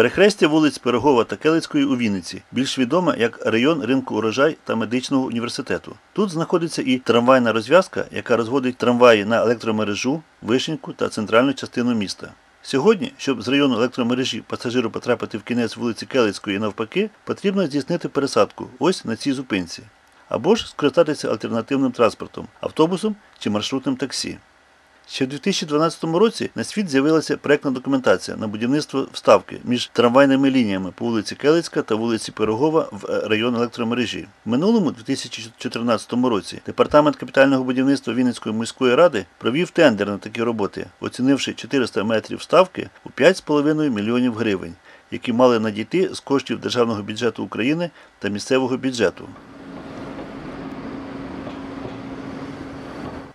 Перехрестя вулиць Пирогова та Келицької у Вінниці, більш відоме як район ринку урожай та медичного університету. Тут знаходиться і трамвайна розв'язка, яка розводить трамваї на електромережу, вишеньку та центральну частину міста. Сьогодні, щоб з району електромережі пасажиру потрапити в кінець вулиці Келицької і навпаки, потрібно здійснити пересадку ось на цій зупинці, або ж скористатися альтернативним транспортом автобусом чи маршрутним таксі. Ще в 2012 році на світ з'явилася проектна документація на будівництво вставки між трамвайними лініями по вулиці Келицька та вулиці Пирогова в е, район електромережі. В минулому 2014 році департамент капітального будівництва Вінницької міської ради провів тендер на такі роботи, оцінивши 400 метрів вставки у 5,5 мільйонів гривень, які мали надійти з коштів державного бюджету України та місцевого бюджету.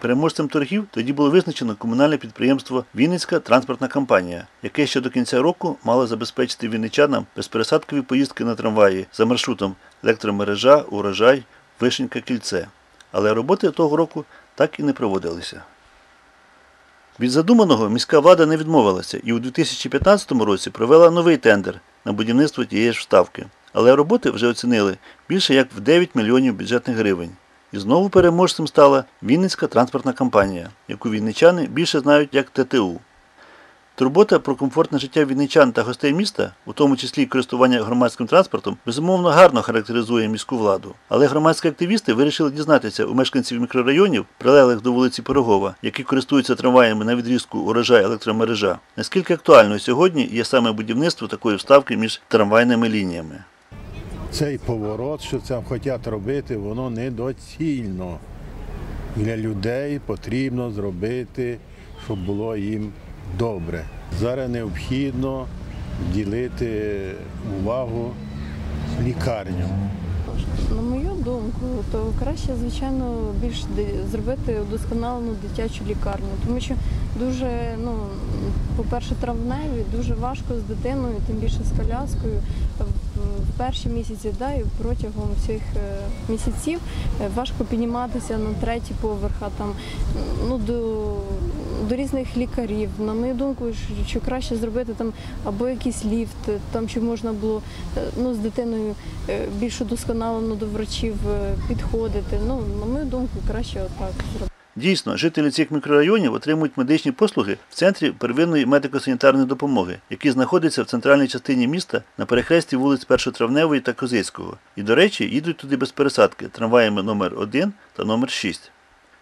Переможцем торгів тоді було визначено комунальне підприємство Вінницька транспортна компанія, яке ще до кінця року мало забезпечити вінничанам безпересадкові поїздки на трамваї за маршрутом електромережа, урожай, вишенька кільце. Але роботи того року так і не проводилися. Від задуманого міська влада не відмовилася і у 2015 році провела новий тендер на будівництво тієї ж вставки. Але роботи вже оцінили більше як в 9 мільйонів бюджетних гривень. І знову переможцем стала Вінницька транспортна компанія, яку вінничани більше знають як ТТУ. Турбота про комфортне життя вінничан та гостей міста, у тому числі користування громадським транспортом, безумовно гарно характеризує міську владу. Але громадські активісти вирішили дізнатися у мешканців мікрорайонів, прилеглих до вулиці Пирогова, які користуються трамваями на відрізку урожай електромережа, наскільки актуальною сьогодні є саме будівництво такої вставки між трамвайними лініями. Цей поворот, що це хочуть робити, воно недоцільно. Для людей потрібно зробити, щоб було їм добре. Зараз необхідно ділити увагу лікарню. На мою думку, то краще, звичайно, більш зробити удосконалену дитячу лікарню, тому що дуже, ну, по-перше, травневі, дуже важко з дитиною, тим більше з коляскою. В- перші місяці, да, і протягом цих е, місяців е, важко підніматися на третій поверх, а там ну, до, до різних лікарів. На мою думку, що- краще зробити там або якийсь ліфт, там щоб можна було е, ну, з дитиною е, більш удосконалено до врачів е, підходити. Ну, на мою думку, краще отак зробити. Дійсно, жителі цих мікрорайонів отримують медичні послуги в центрі первинної медико-санітарної допомоги, який знаходиться в центральній частині міста на перехресті вулиць Першотравневої та Козицького. І, до речі, їдуть туди без пересадки трамваями номер 1 та номер 6.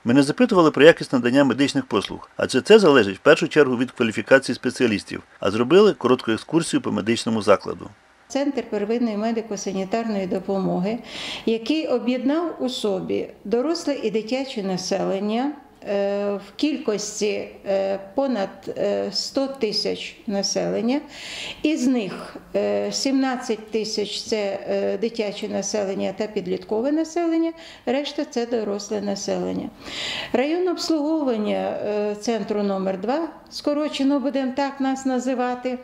Ми не запитували про якість надання медичних послуг, адже це залежить в першу чергу від кваліфікації спеціалістів, а зробили коротку екскурсію по медичному закладу. Центр первинної медико-санітарної допомоги, який об'єднав у собі доросле і дитяче населення в кількості е, понад е, 100 тисяч населення. Із них е, 17 тисяч це е, дитяче населення та підліткове населення, решта це доросле населення. Район обслуговування е, центру номер 2 скорочено будемо так нас називати.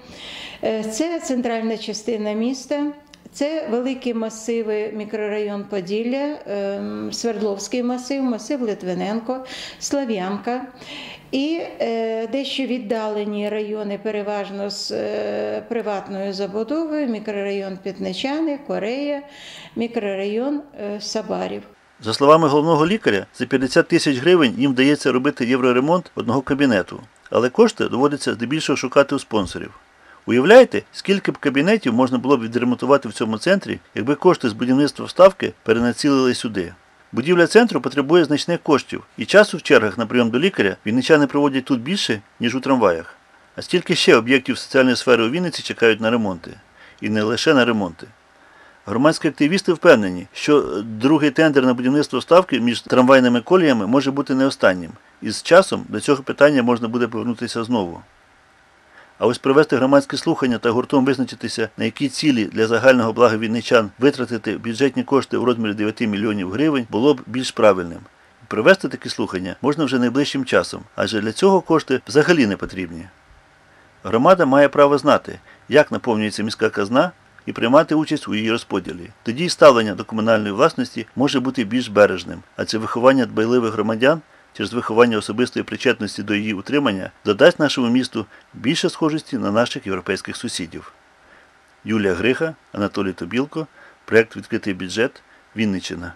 Е, Це центральна частина міста. Це великі масиви, мікрорайон Поділля, ем, Свердловський масив, масив Литвиненко, Слав'янка і е, дещо віддалені райони, переважно з е, приватною забудовою, мікрорайон Пітничани, Корея, мікрорайон е, Сабарів. За словами головного лікаря, за 50 тисяч гривень їм вдається робити євроремонт одного кабінету, але кошти доводиться здебільшого шукати у спонсорів. Уявляєте, скільки б кабінетів можна було б відремонтувати в цьому центрі, якби кошти з будівництва вставки перенацілили сюди? Будівля центру потребує значних коштів, і часу в чергах на прийом до лікаря вінничани проводять тут більше, ніж у трамваях. А стільки ще об'єктів соціальної сфери у Вінниці чекають на ремонти. І не лише на ремонти. Громадські активісти впевнені, що другий тендер на будівництво ставки між трамвайними коліями може бути не останнім, і з часом до цього питання можна буде повернутися знову. А ось провести громадські слухання та гуртом визначитися, на які цілі для загального блага вінничан витратити бюджетні кошти у розмірі 9 мільйонів гривень було б більш правильним. Провести такі слухання можна вже найближчим часом, адже для цього кошти взагалі не потрібні. Громада має право знати, як наповнюється міська казна і приймати участь у її розподілі. Тоді ставлення до комунальної власності може бути більш бережним, а це виховання дбайливих громадян через виховання особистої причетності до її утримання додасть нашому місту більше схожості на наших європейських сусідів. Юлія Гриха, Анатолій Тобілко, проєкт Відкритий бюджет Вінниччина.